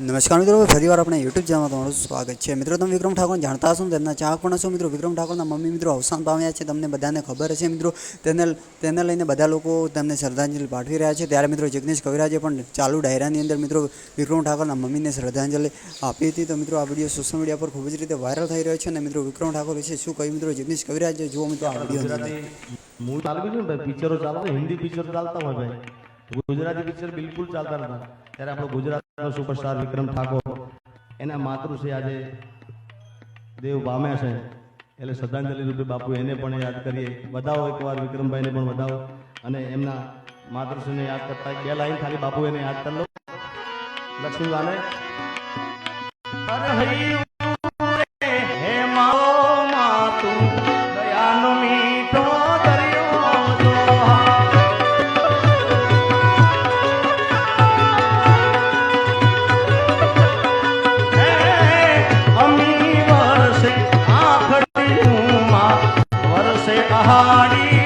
નમસ્કાર મિત્રો ફરીવાર આપણે યુટ્યુબ ચેનલમાં તમારું સ્વાગત છે. મિત્રો તમે વિક્રમ ઠાકોર જાણતા હશો ને તેમના ચાહક પણ હશો. મિત્રો વિક્રમ ઠાકોરના મમ્મી મિત્રો અવસાન પામ્યા છે. તમને બધાને ખબર હશે મિત્રો તેને તેને લઈને બધા લોકો તેમને શ્રદ્ધાંજલિ પાઠવી રહ્યા છે. ત્યારે મિત્રો જગદીશ કવિરાજે પણ ચાલુ ડાયરાની અંદર મિત્રો વિક્રમ ઠાકોરના મમ્મીને શ્રદ્ધાંજલિ આપી હતી. તો મિત્રો આ વીડિયો સોશિયલ મીડિયા પર ખૂબ જ રીતે વાયરલ થઈ રહ્યો છે અને મિત્રો વિક્રમ ઠાકોર વિશે શું કહ્યું? મિત્રો જગદીશ કવિરાજે જુઓ મિત્રો આ વીડિયો મૂળ ચાલુ પિક્ચરો ચાલતા હિન્દી પિક્ચરો ચાલતા હોય ભાઈ? ગુજરાતી પિક્ચર બિલકુલ ચાલતા નતા ત્યારે આપણો ગુજરાતનો સુપરસ્ટાર વિક્રમ ઠાકોર, એના માતૃશ્રી આજે દેવ પામ્યા છે. એટલે શ્રદ્ધાંજલિ રૂપે બાપુ એને પણ યાદ કરીએ. વધાવો એકવાર વિક્રમભાઈને પણ વધાવો. અને એમના માતૃશ્રીને યાદ કરતા બે લાઈન ખાલી બાપુ એને યાદ કરી લો. લક્ષ્મીબાને. અરે હૈયું. পাহাড়ি